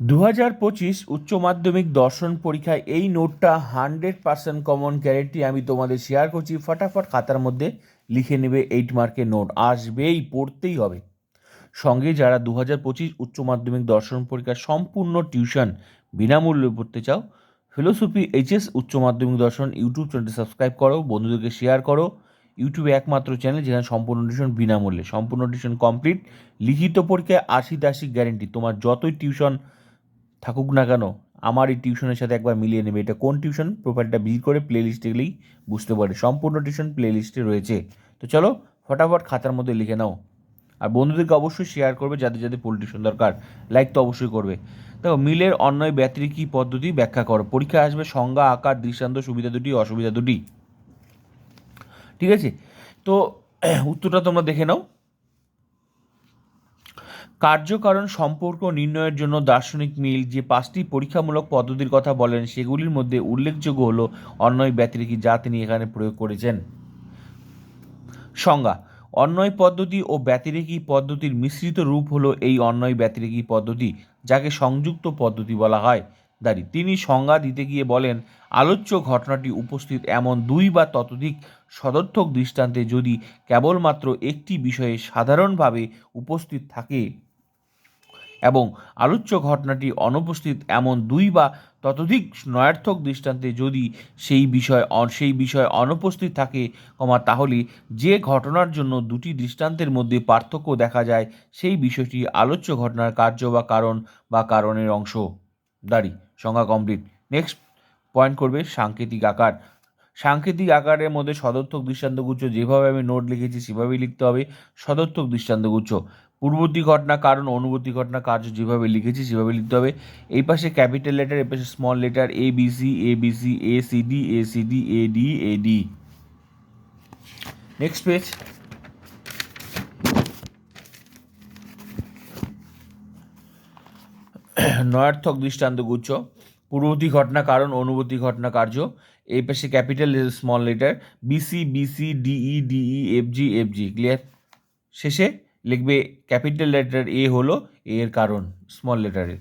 দু হাজার পঁচিশ উচ্চ মাধ্যমিক দর্শন পরীক্ষায় এই নোটটা হান্ড্রেড পার্সেন্ট কমন গ্যারেন্টি আমি তোমাদের শেয়ার করছি। ফটাফট খাতার মধ্যে লিখে নেবে এইট মার্কের নোট। আসবেই, পড়তেই হবে। সঙ্গে যারা দু হাজার পঁচিশ উচ্চ মাধ্যমিক দর্শন পরীক্ষার সম্পূর্ণ টিউশন বিনামূল্যে পড়তে চাও ফিলোসফি এইচএস উচ্চ মাধ্যমিক দর্শন ইউটিউব চ্যানেলটি সাবস্ক্রাইব করো, বন্ধুদেরকে শেয়ার করো। ইউটিউবে একমাত্র চ্যানেল যেখানে সম্পূর্ণ টিউশন বিনামূল্যে। সম্পূর্ণ টিউশন কমপ্লিট লিখিত পরীক্ষায় আশি দাশি গ্যারেন্টি তোমার যতই টিউশন থাকুক না কেন আমার এই টিউশনের সাথে একবার মিলিয়ে নেবে। এটা কোন টিউশন প্রোফাইলটা ভিজিট করে প্লে লিস্টে গেলেই বুঝতে পারে। সম্পূর্ণ টিউশন প্লে লিস্টে রয়েছে। তো চলো, ফটাফট খাতার মধ্যে লিখে নাও। আর বন্ধুদেরকে অবশ্যই শেয়ার করবে যাদের যাদের পোল টিউশন দরকার। লাইক তো অবশ্যই করবে। দেখো, মিলের অন্যয় ব্যতিরিকী পদ্ধতি? ব্যাখ্যা করো। পরীক্ষা আসবে, সংজ্ঞা, আকার, দৃষ্টান্ত, সুবিধা দুটি, অসুবিধা দুটি। ঠিক আছে? তো, উত্তরটা তোমরা দেখে নাও। কার্যকারণ সম্পর্ক নির্ণয়ের জন্য দার্শনিক মিল যে পাঁচটি পরীক্ষামূলক পদ্ধতির কথা বলেন, সেগুলির মধ্যে উল্লেখযোগ্য হল অন্যয় ব্যতিরিকী যা তিনি এখানে প্রয়োগ করেছেন। সংজ্ঞা অন্যয় পদ্ধতি ও ব্যতিরেকী পদ্ধতির মিশ্রিত রূপ হলো এই অন্যয় ব্যতিরেকী পদ্ধতি, যাকে সংযুক্ত পদ্ধতি বলা হয়। দাঁড়ি, তিনি সংজ্ঞা দিতে গিয়ে বলেন, আলোচ্য ঘটনাটি উপস্থিত এমন দুই বা ততোধিক সদর্থক দৃষ্টান্তে যদি কেবলমাত্র একটি বিষয়ে সাধারণভাবে উপস্থিত থাকে। এবং আলোচ্য ঘটনাটি অনুপস্থিত এমন দুই বা ততোধিক নয়ার্থক দৃষ্টান্তে যদি সেই বিষয় সেই বিষয় অনুপস্থিত থাকে, কমা, তাহলে যে ঘটনার জন্য দুটি দৃষ্টান্তের মধ্যে পার্থক্য দেখা যায়, সেই বিষয়টি আলোচ্য ঘটনার কার্য বা কারণ বা কারণের অংশ। দাঁড়ি, সংজ্ঞা কমপ্লিট নেক্সট পয়েন্ট করবে সাংকেতিক আকার। সাংকেতিক আকারের মধ্যে সদর্থক দৃষ্টান্তগুচ্ছ যেভাবে আমি নোট লিখেছি, সেভাবেই লিখতে হবে সদর্থক দৃষ্টান্তগুচ্ছ। পূর্ববর্তী ঘটনা কারণ, অনুবর্তী ঘটনা কার্য যেভাবে লিখেছি, সেভাবে লিখতে হবে। এই পাশে ক্যাপিটাল লেটার, এই পাশে small letter A B C A B C A C D A C D A D A D next page নয়ার্থক দৃষ্টান্তগুচ্ছ পূর্ববর্তী ঘটনা কারণ, অনুবর্তী ঘটনা কার্য। এই পাশে capital small letter B C B C D E D E F G F G clear শেষে লিখবে ক্যাপিটাল লেটার এ হলো এ এর কারণ স্মল লেটারের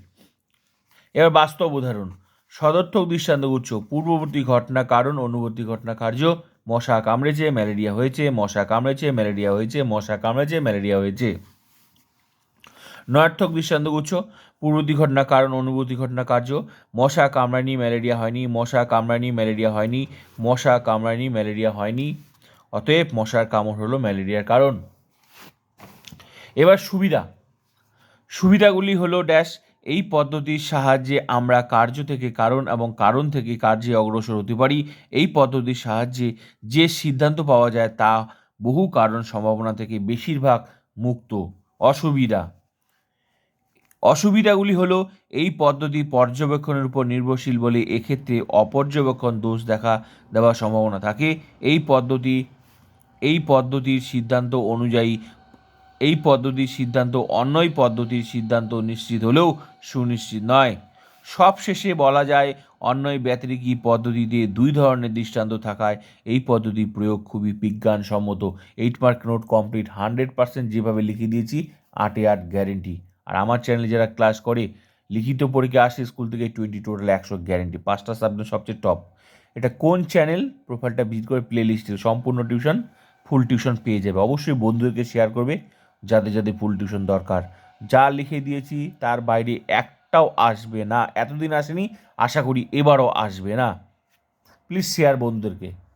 এবার বাস্তব উদাহরণ। সদর্থক দৃষ্টান্তগুচ্ছ পূর্ববর্তী ঘটনা, কারণ, অনুবর্তী ঘটনা, কার্য, মশা কামড়েছে, ম্যালেরিয়া হয়েছে, মশা কামড়েছে, ম্যালেরিয়া হয়েছে, মশা কামড়েছে, ম্যালেরিয়া হয়েছে। নয়ার্থক দৃষ্টান্তগুচ্ছ পূর্ববর্তী ঘটনা, কারণ অনুভূতি ঘটনা, কার্য, মশা কামড়ানি ম্যালেরিয়া হয়নি, মশা কামড়ানি ম্যালেরিয়া হয়নি, মশা কামড়ানি ম্যালেরিয়া হয়নি। অতএব মশার কামড় হলো ম্যালেরিয়ার কারণ। এবার সুবিধা। সুবিধাগুলি হলো ড্যাশ এই পদ্ধতির সাহায্যে আমরা কার্য থেকে কারণ এবং কারণ থেকে কার্যে অগ্রসর হতে পারি। এই পদ্ধতির সাহায্যে যে সিদ্ধান্ত পাওয়া যায় তা বহু কারণ সম্ভাবনা থেকে বেশিরভাগ মুক্ত। অসুবিধা। অসুবিধাগুলি হলো এই পদ্ধতি পর্যবেক্ষণের উপর নির্ভরশীল বলে এক্ষেত্রে অপর্যবেক্ষণ দোষ দেখা দেওয়ার সম্ভাবনা থাকে। এই পদ্ধতি, এই পদ্ধতির সিদ্ধান্ত অনুযায়ী এই পদ্ধতির সিদ্ধান্ত অন্যই পদ্ধতির সিদ্ধান্ত নিশ্চিত হলেও সুনিশ্চিত নয়। সবশেষে বলা যায় অন্যয় ব্যতিরিকী পদ্ধতিতে দুই ধরনের দৃষ্টান্ত থাকায় এই পদ্ধতির প্রয়োগ খুবই বিজ্ঞানসম্মত। Eight mark note complete hundred percent যেভাবে লিখে দিয়েছি, আটে আট গ্যারেন্টি আর আমার চ্যানেলে যারা ক্লাস করে, লিখিত পরীক্ষা আসে স্কুল থেকে টোয়েন্টি টোটাল একশো গ্যারেন্টি পাঁচটা সাবজেক্ট সবচেয়ে টপ এটা কোন চ্যানেল প্রোফাইলটা ভিজিট করে প্লে লিস্টে সম্পূর্ণ টিউশন ফুল টিউশন পেয়ে যাবে। অবশ্যই বন্ধুদেরকে শেয়ার করবে। যাদের যাদের ফুল টিউশন দরকার। যা লিখে দিয়েছি, তার বাইরে একটাও আসবে না। এতদিন আসেনি, আশা করি এবারও আসবে না। প্লিজ শেয়ার বন্ধুদেরকে।